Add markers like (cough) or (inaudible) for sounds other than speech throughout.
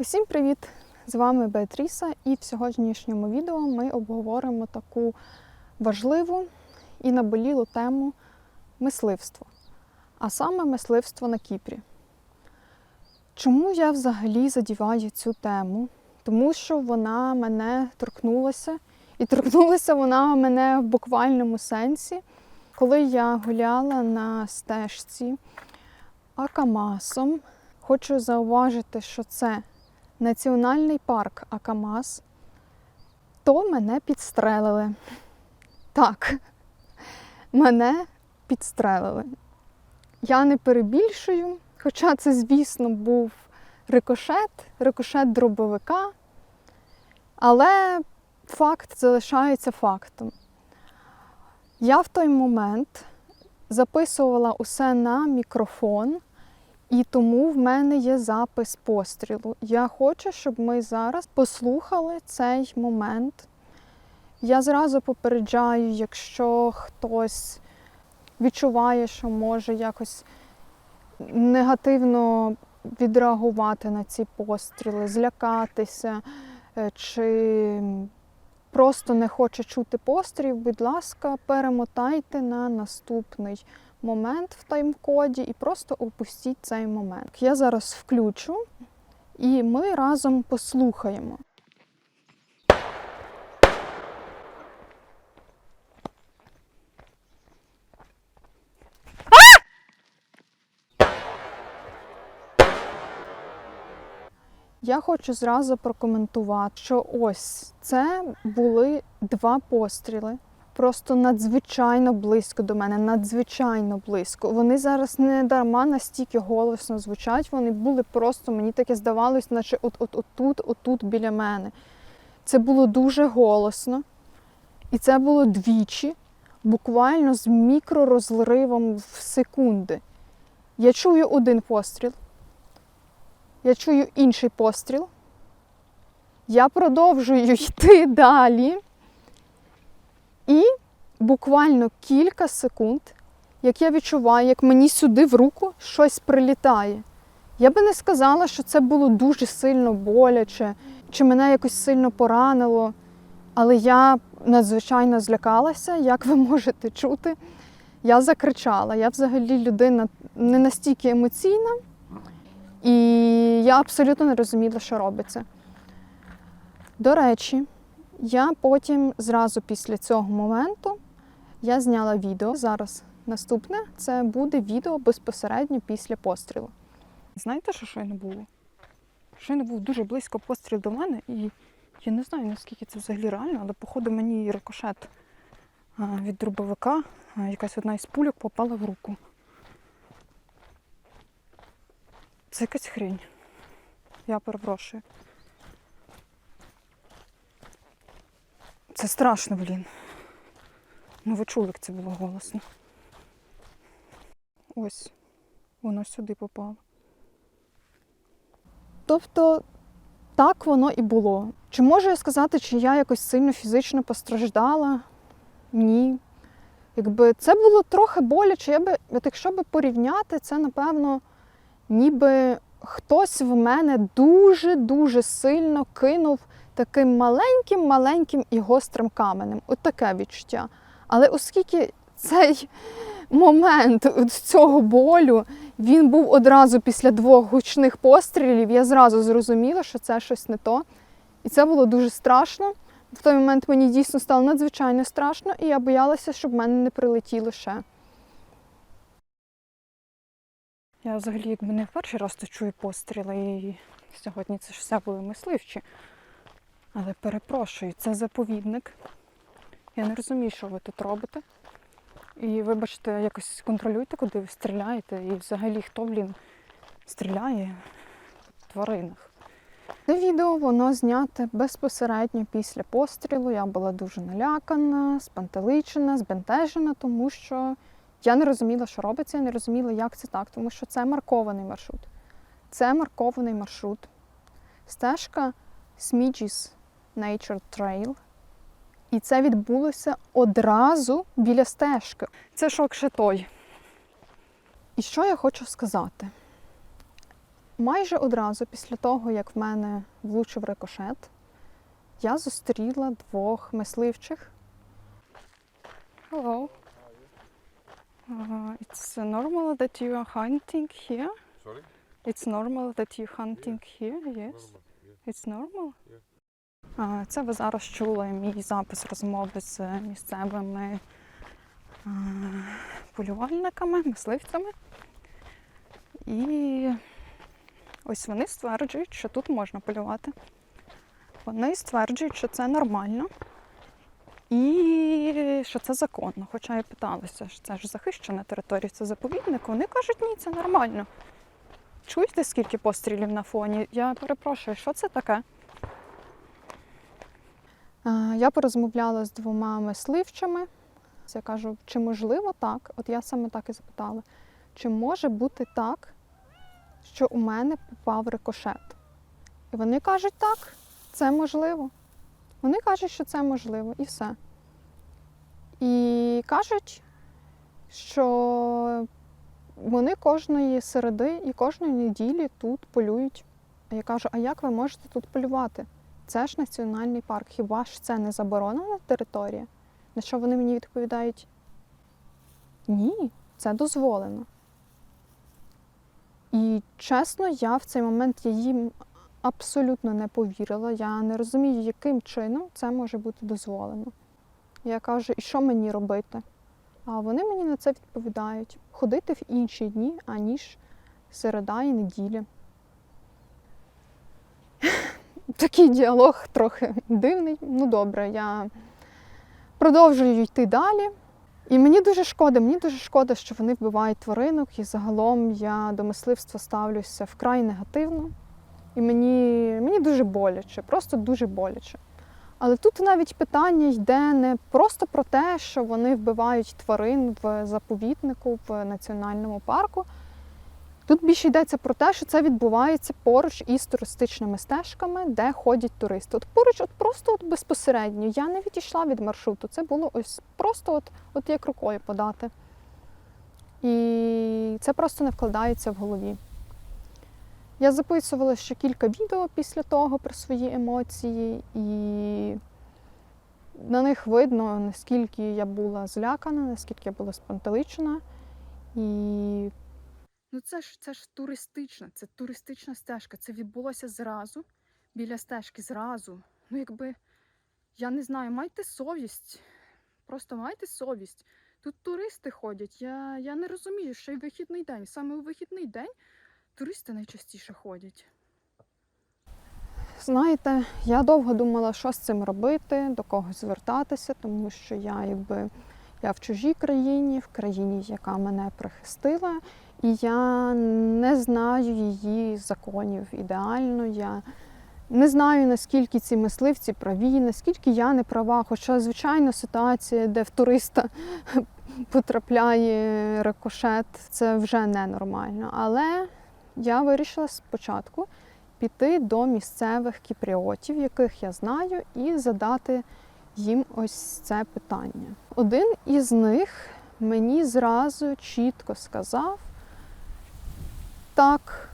Усім привіт! З вами Беатріса, і в сьогоднішньому відео ми обговоримо таку важливу і наболілу тему мисливство, а саме мисливство на Кіпрі. Чому я взагалі задіваю цю тему? Тому що вона мене торкнулася, і торкнулася вона мене в буквальному сенсі, коли я гуляла на стежці Акамасом. Хочу зауважити, що це Національний парк Акамас, то мене підстрелили. Так, мене підстрелили. Я не перебільшую, хоча це, звісно, був рикошет, рикошет дробовика, але факт залишається фактом. Я в той момент записувала усе на мікрофон. І тому в мене є запис пострілу. Я хочу, щоб ми зараз послухали цей момент. Я зразу попереджаю, якщо хтось відчуває, що може якось негативно відреагувати на ці постріли, злякатися, е, чи просто не хоче чути пострілів, будь ласка, перемотайте на наступний момент в тайм-коді і просто опустіть цей момент. Я зараз включу і ми разом послухаємо. Я хочу зразу прокоментувати, що ось це були два постріли просто надзвичайно близько до мене, надзвичайно близько. Вони зараз не дарма настільки голосно звучать, вони були просто, мені таке здавалось, наче от от отут, отут біля мене. Це було дуже голосно. І це було двічі, буквально з мікророзривом в секунди. Я чую один постріл, я чую інший постріл. Я продовжую (laughs) йти далі. І буквально кілька секунд, як я відчуваю, як мені сюди в руку щось прилітає. Я би не сказала, що це було дуже сильно боляче, чи мене якось сильно поранило. Але я надзвичайно злякалася, як ви можете чути. Я закричала. Я взагалі людина не настільки емоційна, і я абсолютно не розуміла, що робиться. До речі, я потім, зразу після цього моменту, я зняла відео. Зараз наступне це буде відео безпосередньо після пострілу. Знаєте, що щойно було? Щойно був дуже близько постріл до мене, і я не знаю, наскільки це взагалі реально, але, походу, мені рикошет від дробовика, якась одна із пульок попала в руку. Це якась хрень. Я перепрошую. Це страшно, блін. Ну, ви чули, як це було голосно. Ось, воно сюди попало. Тобто, так воно і було. Чи можу я сказати, чи я якось сильно фізично постраждала? Ні. Якби це було трохи боляче, я би, якщо би порівняти, це, напевно, ніби хтось в мене дуже-дуже сильно кинув таким маленьким-маленьким і гострим каменем. От таке відчуття. Але оскільки цей момент цього болю він був одразу після двох гучних пострілів, я зразу зрозуміла, що це щось не то. І це було дуже страшно. В той момент мені дійсно стало надзвичайно страшно, і я боялася, щоб в мене не прилетіло ще. Я взагалі якби не перший раз тут чую постріли, і сьогодні це ж все були мисливчі. Але перепрошую, це заповідник. Я не розумію, що ви тут робите. І вибачте, якось контролюйте, куди ви стріляєте. І взагалі хто, блін, стріляє в тваринах. Це відео воно зняте безпосередньо після пострілу. Я була дуже налякана, спантеличена, збентежена, тому що я не розуміла, що робиться, я не розуміла, як це так, тому що це маркований маршрут. Це маркований маршрут. Стежка Сміджіс Nature Trail. І це відбулося одразу біля стежки. Це шок ще той. І що я хочу сказати? майже одразу після того, як в мене влучив рикошет, я зустріла двох мисливчих. Hello. Uh, it's normal that you are hunting here? Sorry? It's normal that you hunting here, yes? Normal, yeah. It's normal? Це ви зараз чули мій запис розмови з місцевими полювальниками, мисливцями. І ось вони стверджують, що тут можна полювати. Вони стверджують, що це нормально і що це законно. Хоча я питалася, що це ж захищена територія, це заповідник. Вони кажуть, ні, це нормально. Чуєте, скільки пострілів на фоні? Я перепрошую, що це таке? Е, Я порозмовляла з двома мисливчими. Я кажу, чи можливо так? От я саме так і запитала. Чи може бути так, що у мене попав рикошет? І вони кажуть, так, це можливо. Вони кажуть, що це можливо, і все. І кажуть, що вони кожної середи і кожної неділі тут полюють. А я кажу, а як ви можете тут полювати? Це ж національний парк. Хіба ж це не заборонена територія? На що вони мені відповідають? Ні, це дозволено. І чесно, я в цей момент їм абсолютно не повірила. Я не розумію, яким чином це може бути дозволено. Я кажу, і що мені робити? А вони мені на це відповідають: ходити в інші дні, аніж середа і неділя. Такий діалог трохи дивний. Ну добре, я продовжую йти далі. І мені дуже шкода, мені дуже шкода, що вони вбивають тваринок, і загалом я до мисливства ставлюся вкрай негативно. І мені, мені дуже боляче, просто дуже боляче. Але тут навіть питання йде не просто про те, що вони вбивають тварин в заповіднику в національному парку. Тут більше йдеться про те, що це відбувається поруч із туристичними стежками, де ходять туристи. От поруч, от просто от безпосередньо. Я не відійшла від маршруту. Це було ось просто от, от як рукою подати. І це просто не вкладається в голові. Я записувала ще кілька відео після того про свої емоції, і на них видно, наскільки я була злякана, наскільки я була спантеличена. І Ну це ж це ж туристична, це туристична стежка. Це відбулося зразу, біля стежки зразу. Ну, якби, я не знаю, майте совість. Просто майте совість. Тут туристи ходять. Я, я не розумію, що й вихідний день. Саме у вихідний день туристи найчастіше ходять. Знаєте, я довго думала, що з цим робити, до кого звертатися, тому що я якби я в чужій країні, в країні, яка мене прихистила, і я не знаю її законів ідеально. Я не знаю, наскільки ці мисливці праві, наскільки я не права. Хоча, звичайно, ситуація, де в туриста (laughs) потрапляє рикошет, це вже ненормально. Але я вирішила спочатку піти до місцевих кіпріотів, яких я знаю, і задати їм ось це питання. Один із них мені зразу чітко сказав, так,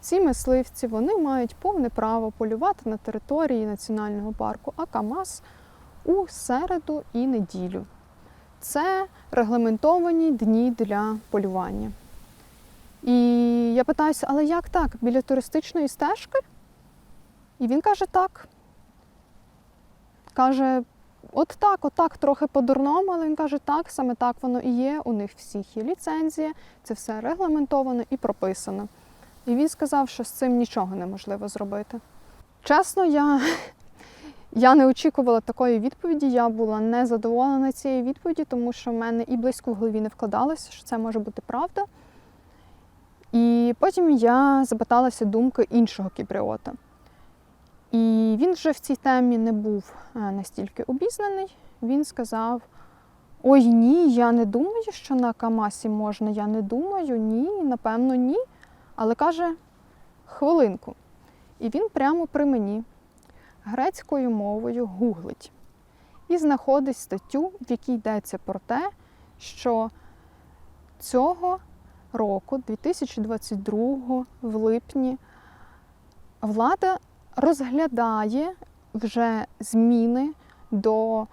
ці мисливці вони мають повне право полювати на території національного парку Акамас у середу і неділю. Це регламентовані дні для полювання. І я питаюся, але як так? Біля туристичної стежки? І він каже, так. Каже, от так, от так, трохи по-дурному, але він каже, так, саме так воно і є. У них всіх є ліцензія, це все регламентовано і прописано. І він сказав, що з цим нічого неможливо зробити. Чесно, я, (laughs) я не очікувала такої відповіді. Я була не задоволена цією відповіді, тому що в мене і близько в голові не вкладалося, що це може бути правда. І потім я запиталася думки іншого кіпріота. І він вже в цій темі не був е, настільки обізнаний. Він сказав: Ой, ні, я не думаю, що на Камасі можна, я не думаю, ні, напевно, ні. Але каже, хвилинку. І він прямо при мені грецькою мовою гуглить і знаходить статтю, в якій йдеться про те, що цього року, 2022, в липні, влада розглядає вже зміни до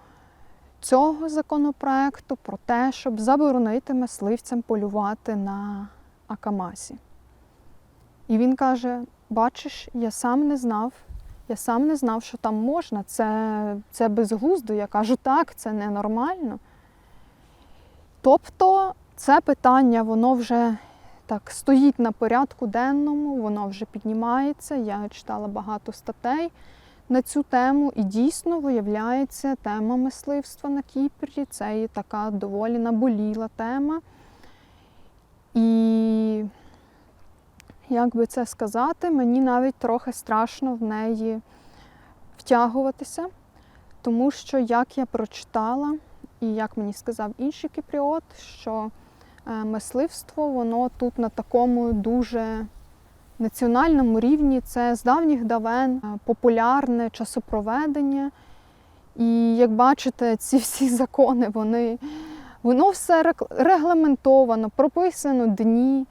цього законопроекту про те, щоб заборонити мисливцям полювати на Акамасі. І він каже: бачиш, я сам не знав, я сам не знав, що там можна. Це, це безглуздо. Я кажу, так, це ненормально. Тобто це питання, воно вже так стоїть на порядку денному, воно вже піднімається. Я читала багато статей на цю тему, і дійсно виявляється тема мисливства на Кіпрі. Це є така доволі наболіла тема. І як би це сказати, мені навіть трохи страшно в неї втягуватися, тому що як я прочитала, і як мені сказав інший кіпріот, що мисливство, воно тут на такому дуже національному рівні, це з давніх давен е, популярне часопроведення. І як бачите, ці всі (laughs) закони, вони, воно все регламентовано, прописано дні,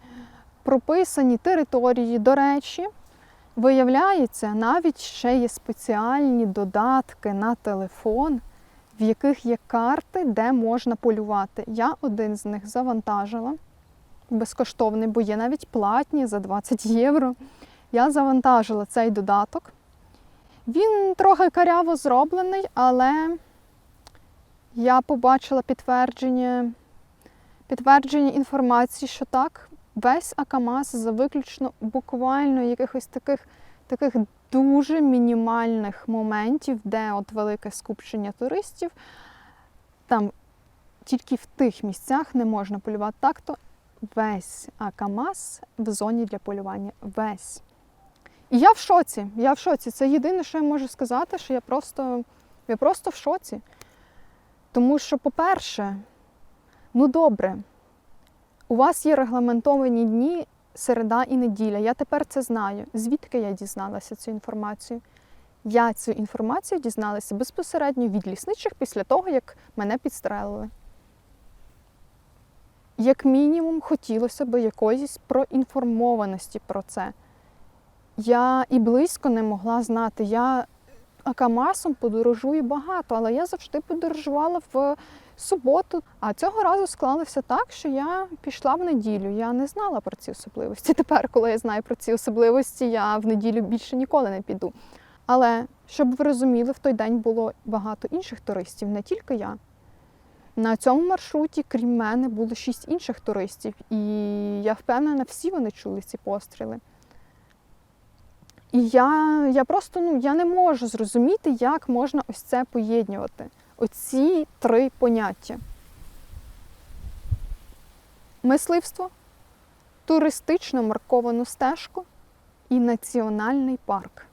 прописані території. До речі, виявляється, навіть ще є спеціальні додатки на телефон, в яких є карти, де можна полювати. Я один з них завантажила безкоштовний, бо є навіть платні за 20 євро. Я завантажила цей додаток. Він трохи каряво зроблений, але я побачила підтвердження, підтвердження інформації, що так, весь Акамас за виключно буквально якихось таких, таких дуже мінімальних моментів, де от велике скупчення туристів, там тільки в тих місцях не можна полювати. Так то весь Акамас в зоні для полювання. Весь. І я в шоці. Я в шоці. Це єдине, що я можу сказати, що я просто, я просто в шоці. Тому що, по-перше, ну добре, у вас є регламентовані дні середа і неділя. Я тепер це знаю. Звідки я дізналася цю інформацію? Я цю інформацію дізналася безпосередньо від лісничих після того, як мене підстрелили. Як мінімум, хотілося б якоїсь проінформованості про це. Я і близько не могла знати. Я Акамасом подорожую багато, але я завжди подорожувала в суботу. А цього разу склалося так, що я пішла в неділю. Я не знала про ці особливості. (laughs) Тепер, коли я знаю про ці особливості, я в неділю більше ніколи не піду. Але щоб ви розуміли, в той день було багато інших туристів, не тільки я. На цьому маршруті, крім мене, було шість інших туристів, і я впевнена, всі вони чули ці постріли. І я, я просто ну, я не можу зрозуміти, як можна ось це поєднувати. Оці три поняття: мисливство, туристично марковану стежку і національний парк.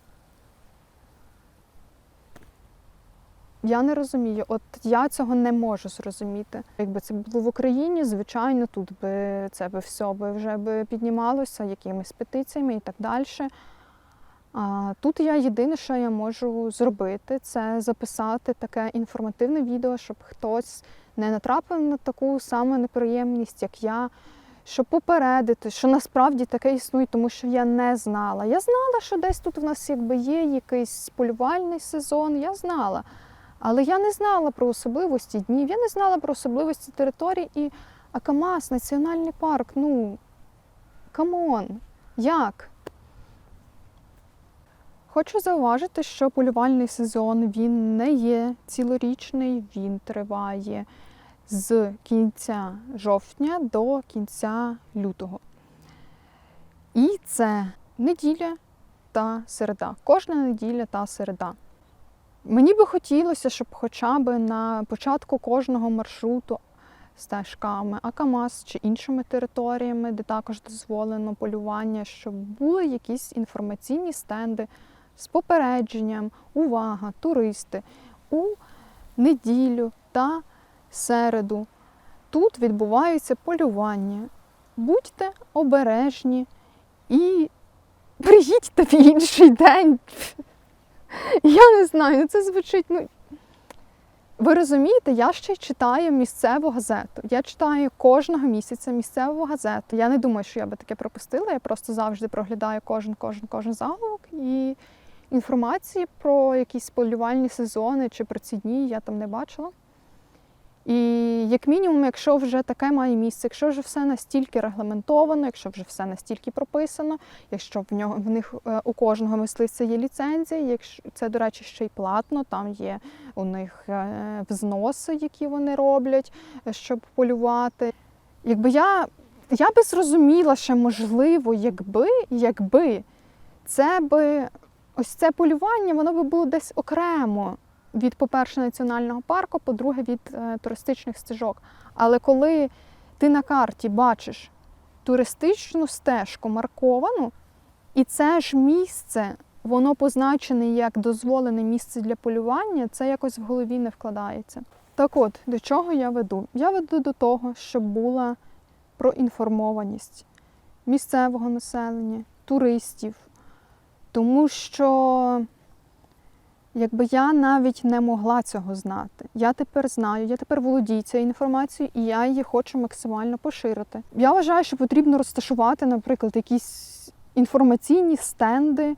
Я не розумію, от я цього не можу зрозуміти. Якби це було в Україні, звичайно, тут би це би все би вже би піднімалося якимись петиціями і так далі. А тут я єдине, що я можу зробити, це записати таке інформативне відео, щоб хтось не натрапив на таку саму неприємність, як я, щоб попередити, що насправді таке існує, тому що я не знала. Я знала, що десь тут у нас якби є якийсь полювальний сезон, я знала. Але я не знала про особливості днів, я не знала про особливості територій і Акамас, національний парк. Ну камон, як? Хочу зауважити, що полювальний сезон він не є цілорічний, він триває з кінця жовтня до кінця лютого. І це неділя та середа. Кожна неділя та середа. Мені би хотілося, щоб хоча б на початку кожного маршруту стежками Акамас чи іншими територіями, де також дозволено полювання, щоб були якісь інформаційні стенди з попередженням, увага, туристи у неділю та середу. Тут відбувається полювання. Будьте обережні і приїдьте в інший день. (laughs) Я не знаю, це звучить. ну... ви розумієте, я ще читаю місцеву газету. Я читаю кожного місяця місцеву газету. Я не думаю, що я би таке пропустила. Я просто завжди проглядаю кожен, кожен, кожен заголовок і інформації про якісь полювальні сезони чи про ці дні я там не бачила. І як мінімум, якщо вже таке має місце, якщо вже все настільки регламентовано, якщо вже все настільки прописано, якщо в нього в них е, у кожного мисливця є ліцензія, якщо це, до речі, ще й платно, там є у них е, взноси, які вони роблять, е, щоб полювати. Якби я, я би зрозуміла, що можливо, якби, якби це би ось це полювання, воно би було десь окремо від, по-перше, національного парку, по-друге, від е, туристичних стежок. Але коли ти на карті бачиш туристичну стежку марковану, і це ж місце, воно позначене як дозволене місце для полювання, це якось в голові не вкладається. Так от, до чого я веду? Я веду до того, щоб була проінформованість місцевого населення, туристів, тому що якби я навіть не могла цього знати. Я тепер знаю, я тепер володію цією інформацією, і я її хочу максимально поширити. Я вважаю, що потрібно розташувати, наприклад, якісь інформаційні стенди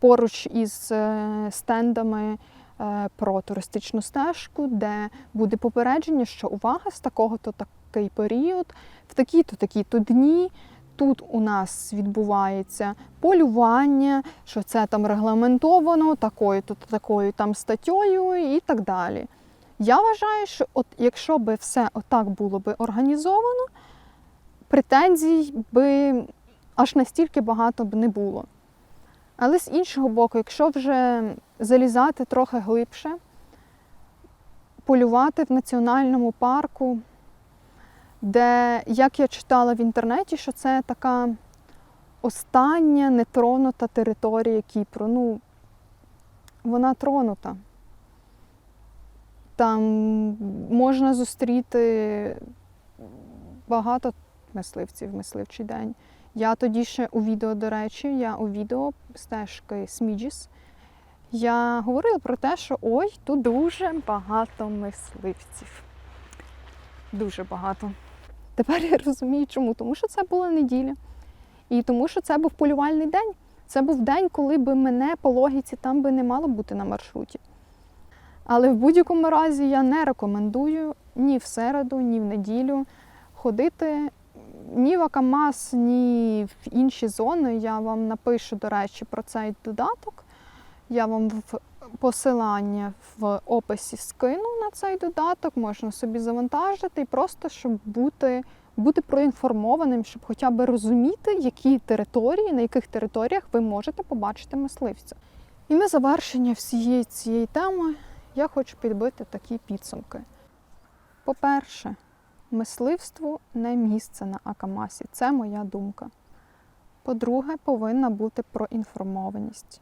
поруч із е, стендами е, про туристичну стежку, де буде попередження, що увага з такого-то такий період, в такі-то такі-то дні. Тут у нас відбувається полювання, що це там регламентовано такою то такою там статтєю і так далі. Я вважаю, що от якщо би все отак було би організовано, претензій би аж настільки багато б не було. Але з іншого боку, якщо вже залізати трохи глибше, полювати в національному парку, де, як я читала в інтернеті, що це така остання нетронута територія Кіпру. Ну, вона тронута. Там можна зустріти багато мисливців мисливчий день. Я тоді ще у відео, до речі, я у відео стежки Сміджіс. Я говорила про те, що ой, тут дуже багато мисливців. Дуже багато. Тепер я розумію, чому. Тому що це була неділя. І тому що це був полювальний день. Це був день, коли би мене по логіці там би не мало бути на маршруті. Але в будь-якому разі я не рекомендую ні в середу, ні в неділю ходити ні в Акамас, ні в інші зони. Я вам напишу, до речі, про цей додаток. Я вам в посилання в описі скину на цей додаток, можна собі завантажити і просто щоб бути, бути проінформованим, щоб хоча б розуміти, які території, на яких територіях ви можете побачити мисливця. І на завершення всієї цієї теми я хочу підбити такі підсумки. По-перше, мисливству не місце на Акамасі. Це моя думка. По-друге, повинна бути проінформованість.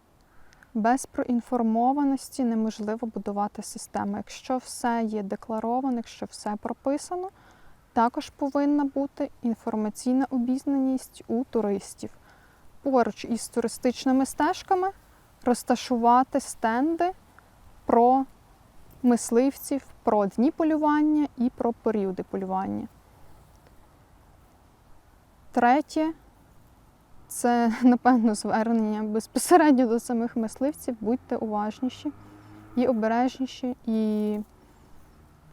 Без проінформованості неможливо будувати систему. Якщо все є декларовано, якщо все прописано, також повинна бути інформаційна обізнаність у туристів. Поруч із туристичними стежками розташувати стенди про мисливців, про дні полювання і про періоди полювання. Третє це, напевно, звернення безпосередньо до самих мисливців. Будьте уважніші і обережніші. І,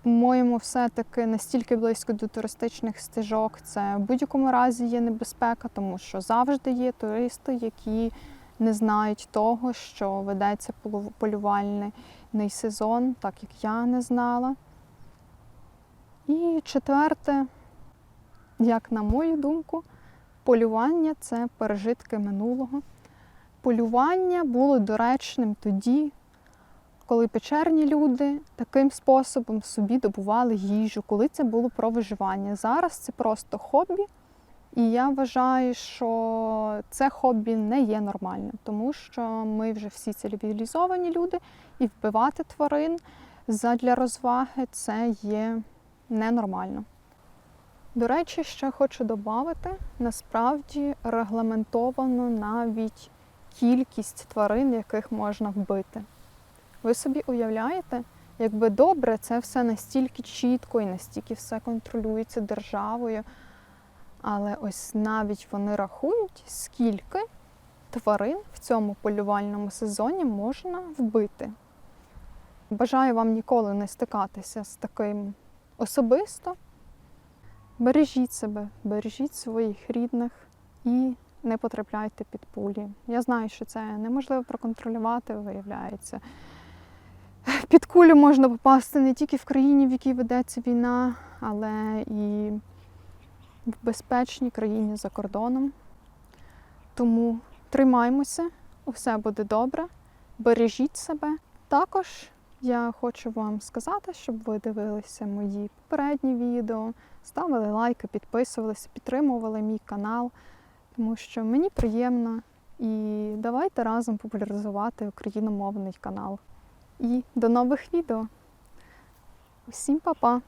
по-моєму, все-таки настільки близько до туристичних стежок це в будь-якому разі є небезпека, тому що завжди є туристи, які не знають того, що ведеться полювальний сезон, так як я не знала. І четверте, як на мою думку, полювання це пережитки минулого. Полювання було доречним тоді, коли печерні люди таким способом собі добували їжу, коли це було про виживання. Зараз це просто хобі. І я вважаю, що це хобі не є нормальним, тому що ми вже всі цивілізовані люди, і вбивати тварин задля розваги це є ненормально. До речі, ще хочу додати, насправді регламентовано навіть кількість тварин, яких можна вбити. Ви собі уявляєте, якби добре, це все настільки чітко і настільки все контролюється державою. Але ось навіть вони рахують, скільки тварин в цьому полювальному сезоні можна вбити. Бажаю вам ніколи не стикатися з таким особисто. Бережіть себе, бережіть своїх рідних і не потрапляйте під пулі. Я знаю, що це неможливо проконтролювати, виявляється. Під кулю можна попасти не тільки в країні, в якій ведеться війна, але і в безпечній країні за кордоном. Тому тримаймося, усе буде добре, бережіть себе. Також я хочу вам сказати, щоб ви дивилися мої попередні відео, ставили лайки, підписувалися, підтримували мій канал, тому що мені приємно і давайте разом популяризувати україномовний канал. І до нових відео. Усім па-па!